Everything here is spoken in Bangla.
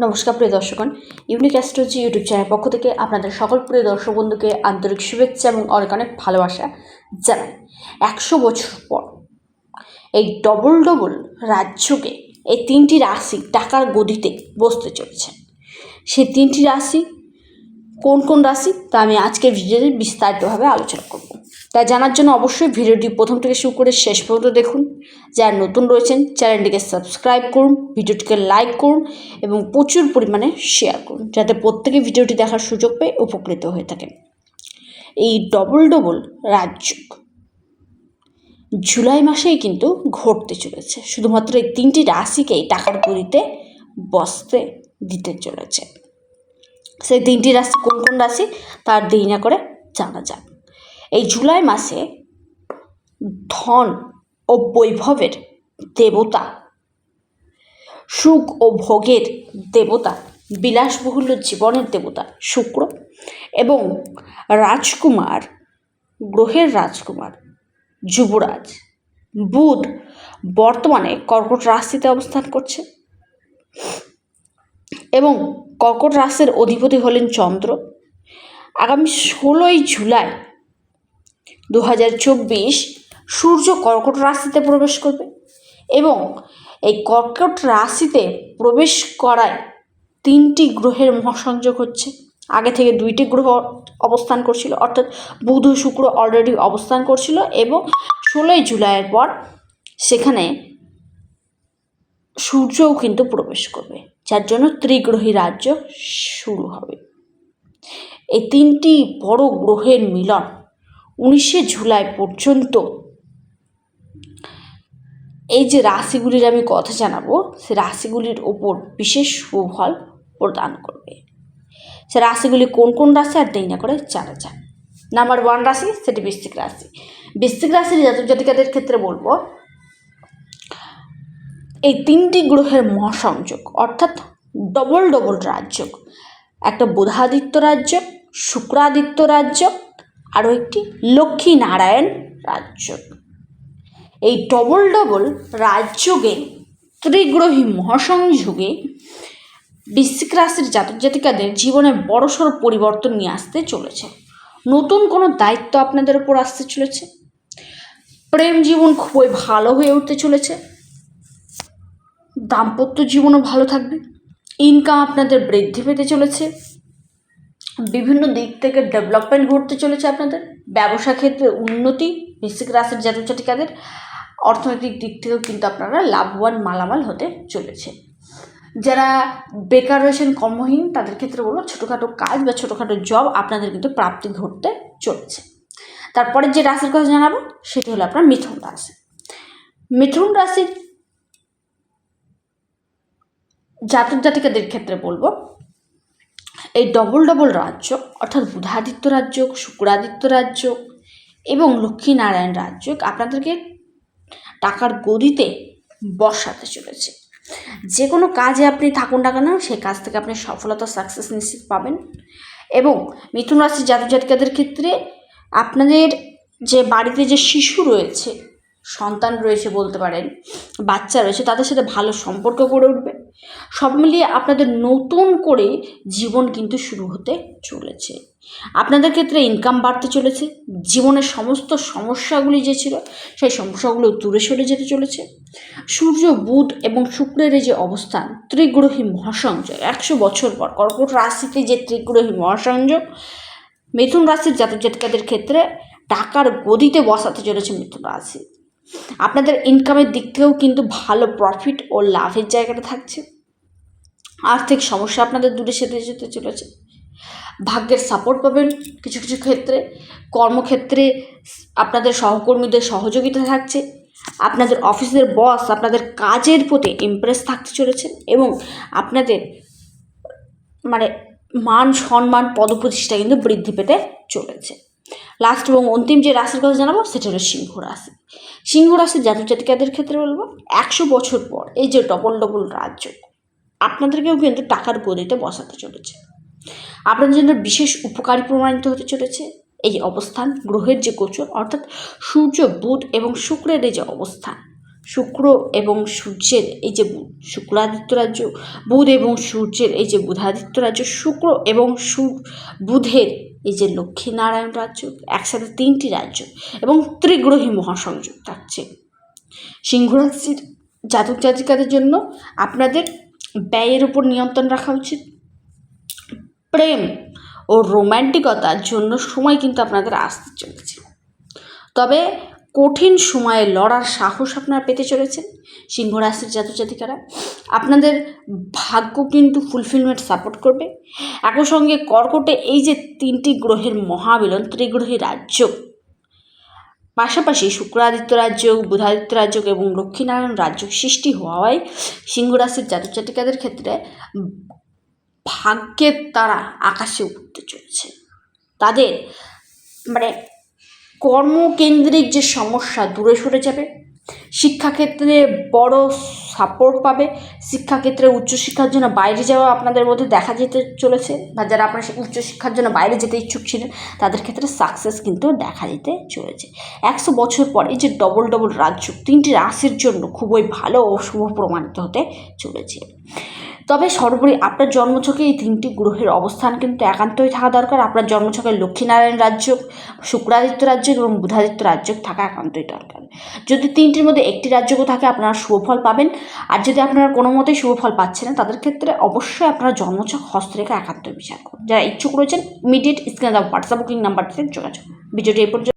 নমস্কার প্রিয় দর্শকগণ। ইউনিক অ্যাস্ট্রোলজি ইউটিউব চ্যানেল পক্ষ থেকে আপনাদের সকল প্রিয় দর্শক বন্ধুকে আন্তরিক শুভেচ্ছা এবং অনেক অনেক ভালোবাসা জানাই। একশো বছর পর এই ডবল ডবল রাজ্যকে এই তিনটি রাশি টাকার গদিতে বসতে চলেছে। সেই তিনটি রাশি কোন কোন রাশি, তা আমি আজকে ভিডিওতে বিস্তারিতভাবে আলোচনা করব। তাই জানার জন্য অবশ্যই ভিডিওটি প্রথম থেকে শুরু করে শেষ পর্যন্ত দেখুন। যারা নতুন রয়েছেন, চ্যানেলটিকে সাবস্ক্রাইব করুন, ভিডিওটিকে লাইক করুন এবং প্রচুর পরিমাণে শেয়ার করুন, যাতে প্রত্যেকে ভিডিওটি দেখার সুযোগ পেয়ে উপকৃত হয়ে থাকেন। এই ডবল ডবল রাজযোগ জুলাই মাসেই কিন্তু ঘটতে চলেছে। শুধুমাত্র এই তিনটি রাশিকেই টাকার গড়িতে বসতে দিতে চলেছে। সেই তিনটি রাশি, কোন কোন রাশি? তার দেরি না করে জানা যাক। এই জুলাই মাসে ধন ও বৈভবের দেবতা, সুখ ও ভোগের দেবতা বিলাসবহুল্য জীবনের দেবতা শুক্র এবং রাজকুমার, গ্রহের রাজকুমার যুবরাজ। বুধ বর্তমানে কর্কট রাশিতে অবস্থান করছে এবং কর্কট রাশির অধিপতি হলেন চন্দ্র। আগামী ষোলোই জুলাই দু হাজার চব্বিশ সূর্য কর্কট রাশিতে প্রবেশ করবে এবং এই কর্কট রাশিতে প্রবেশ করায় তিনটি গ্রহের মহাসংযোগ হচ্ছে। আগে থেকে দুইটি গ্রহ অবস্থান করছিল, অর্থাৎ বুধ শুক্র অলরেডি অবস্থান করছিল এবং ষোলোই জুলাইয়ের পর সেখানে সূর্যও কিন্তু প্রবেশ করবে। যার জন্য ত্রিগ্রহী রাজ্য শুরু হবে। এই তিনটি বড় গ্রহের মিলন উনিশে জুলাই পর্যন্ত। এই যে রাশিগুলির আমি কথা জানাব, সে রাশিগুলির ওপর বিশেষ সুফল প্রদান করবে। সে রাশিগুলি কোন কোন রাশি আর দেরি না করে জানা যায় নাম্বার ওয়ান রাশি, সেটি বৃশ্চিক রাশি। বৃশ্চিক রাশির জাতক জাতিকাদের ক্ষেত্রে বলব এই তিনটি গ্রহের মহাসংযোগ, অর্থাৎ ডবল ডবল রাজ্য একটা বুধাদিত্য রাজ্য, শুক্রাদিত্য রাজ্য, আরও একটি লক্ষ্মী নারায়ণ রাজ্য এই ডবল ডবল রাজযোগে ত্রিগ্রহী মহাসংযোগে বৃশ্চিক রাশির জাতক জাতিকাদের জীবনে বড়সড় পরিবর্তন নিয়ে আসতে চলেছে। নতুন কোনো দায়িত্ব আপনাদের উপর আসতে চলেছে? প্রেম জীবন খুবই ভালো হয়ে উঠতে চলেছে। দাম্পত্য জীবনও ভালো থাকবে। ইনকাম আপনাদের বৃদ্ধি পেতে চলেছে। বিভিন্ন দিক থেকে ডেভেলপমেন্ট ঘটতে চলেছে আপনাদের। ব্যবসা ক্ষেত্রে উন্নতি, বৃশ্চিক রাশির জাতক জাতিকাদের অর্থনৈতিক দিক থেকেও কিন্তু আপনারা লাভবান মালামাল হতে চলেছে। যারা বেকার রয়েছেন কর্মহীন, তাদের ক্ষেত্রে বলব ছোটোখাটো কাজ বা ছোটোখাটো জব আপনাদের কিন্তু প্রাপ্তি ঘটতে চলেছে। তারপরে যে রাশির কথা জানাব, সেটি হলো আপনার মিথুন রাশি। মিথুন রাশির জাতক জাতিকাদের ক্ষেত্রে বলব, এই ডবল ডবল রাজ্য, অর্থাৎ বুধাদিত্য রাজ্য, শুক্রাদিত্য রাজ্য এবং লক্ষ্মীনারায়ণ রাজ্য আপনাদেরকে টাকার গদিতে বসাতে চলেছে। যে কোনো কাজে আপনি থাকুন না কেন, সেই কাজ থেকে আপনি সফলতা সাকসেস নিশ্চিত পাবেন এবং মিথুন রাশির জাতক জাতিকাদের ক্ষেত্রে আপনাদের যে বাড়িতে যে শিশু রয়েছে সন্তান রয়েছে বলতে পারেন, বাচ্চা রয়েছে, তাদের সাথে ভালো সম্পর্ক গড়ে উঠবে। সব মিলিয়ে আপনাদের নতুন করে জীবন কিন্তু শুরু হতে চলেছে। আপনাদের ক্ষেত্রে ইনকাম বাড়তে চলেছে, জীবনের সমস্ত সমস্যাগুলি যে ছিল, সেই সমস্যাগুলো দূরে সরে যেতে চলেছে। সূর্য, বুধ এবং শুক্রের যে অবস্থান, ত্রিগ্রহী মহাসংযোগ, একশো বছর পর কর্কট রাশিতে যে ত্রিগ্রহী মহাসংযোগ, মিথুন রাশির জাতক জাতিকাদের ক্ষেত্রে টাকার গদিতে বসাতে চলেছে মিথুন রাশি। আপনাদের ইনকামের দিক থেকেও কিন্তু ভালো প্রফিট ও লাভের জায়গাটা থাকছে। আর্থিক সমস্যা আপনাদের দূরে সেতে যেতে চলেছে। ভাগ্যের সাপোর্ট পাবেন কিছু কিছু ক্ষেত্রে। কর্মক্ষেত্রে আপনাদের সহকর্মীদের সহযোগিতা থাকছে। আপনাদের অফিসের বস আপনাদের কাজের প্রতি ইমপ্রেস থাকতে চলেছে এবং আপনাদের মানে মান, সম্মান, পদপ্রতিষ্ঠা কিন্তু বৃদ্ধি পেতে চলেছে। লাস্ট এবং অন্তিম যে রাশির কথা জানাব, সেটা হলো সিংহ রাশি। সিংহ রাশির জাতক জাতিকাদের ক্ষেত্রে বলব, একশো বছর পর এই যে ডবল ডবল রাজ্য, আপনাদেরকেও কিন্তু টাকার গদিতে বসাতে চলেছে। আপনাদের জন্য বিশেষ উপকারী প্রমাণিত হতে চলেছে। এই অবস্থান, গ্রহের যে গোচর, অর্থাৎ সূর্য, বুধ এবং শুক্রের এই যে অবস্থান, শুক্র এবং সূর্যের এই যে শুক্রাদিত্য রাজ্য, বুধ এবং সূর্যের এই যে বুধাদিত্য রাজ্য, শুক্র এবং বুধের এই যে লক্ষ্মীনারায়ণ রাজ্য, একসাথে তিনটি রাজ্য এবং ত্রিগ্রহী মহাসংযোগ থাকছে। সিংহরাজির জাতক জাতিকাদের জন্য আপনাদের ব্যয়ের উপর নিয়ন্ত্রণ রাখা উচিত। প্রেম ও রোম্যান্টিকতার জন্য সময় কিন্তু আপনাদের আসতে চলেছে। তবে কঠিন সময়ে লড়ার সাহস আপনারা পেতে চলেছেন সিংহ রাশির জাতক জাতিকারা আপনাদের ভাগ্য কিন্তু ফুলফিলমেন্ট সাপোর্ট করবে। একই সঙ্গে কর্কটে এই যে তিনটি গ্রহের মহামিলন, ত্রিগ্রহী রাজ্য, পাশাপাশি শুক্রাদিত্য রাজ্য, বুধাদিত্য রাজ্য এবং লক্ষ্মীনারায়ণ রাজ্য সৃষ্টি হওয়ায় সিংহ রাশির জাতক জাতিকাদের ক্ষেত্রে ভাগ্যের তারা আকাশে উঠতে চলেছে। তাদের মানে কর্মকেন্দ্রিক যে সমস্যা দূরে সরে যাবে, শিক্ষাক্ষেত্রে বড় সাপোর্ট পাবে, শিক্ষাক্ষেত্রে উচ্চশিক্ষার জন্য বাইরে যাওয়া আপনাদের মধ্যে দেখা যেতে চলেছে বা যারা আপনার উচ্চশিক্ষার জন্য বাইরে যেতে ইচ্ছুক ছিলেন, তাদের ক্ষেত্রে সাকসেস কিন্তু দেখা যেতে চলেছে। একশো বছর পরে যে ডবল ডবল রাজ্য, তিনটি রাশির জন্য খুবই ভালো ও শুভ প্রমাণিত হতে চলেছে। তবে সর্বোপরি আপনার জন্মছকে এই তিনটি গ্রহের অবস্থান কিন্তু একান্তই থাকা দরকার। আপনার জন্মছকে লক্ষ্মীনারায়ণ রাজ্য, শুক্রাদিত্য রাজ্য এবং বুধাদিত্য রাজ্য থাকা একান্তই দরকার। যদি তিনটির মধ্যে একটি রাজ্যও থাকে, আপনারা শুভফল পাবেন। আর যদি আপনারা কোনো মতেই শুভফল পাচ্ছেন না, তাদের ক্ষেত্রে অবশ্যই আপনারা জন্মছক হস্তরেখা একান্তই বিচার করুন। যারা ইচ্ছুক রয়েছেন ইমিডিয়েট স্ক্রিনে দেওয়া হোয়াটসঅ্যাপ বুকিং নাম্বারটিতে যোগাযোগ ভিডিওটি এই পর্যন্ত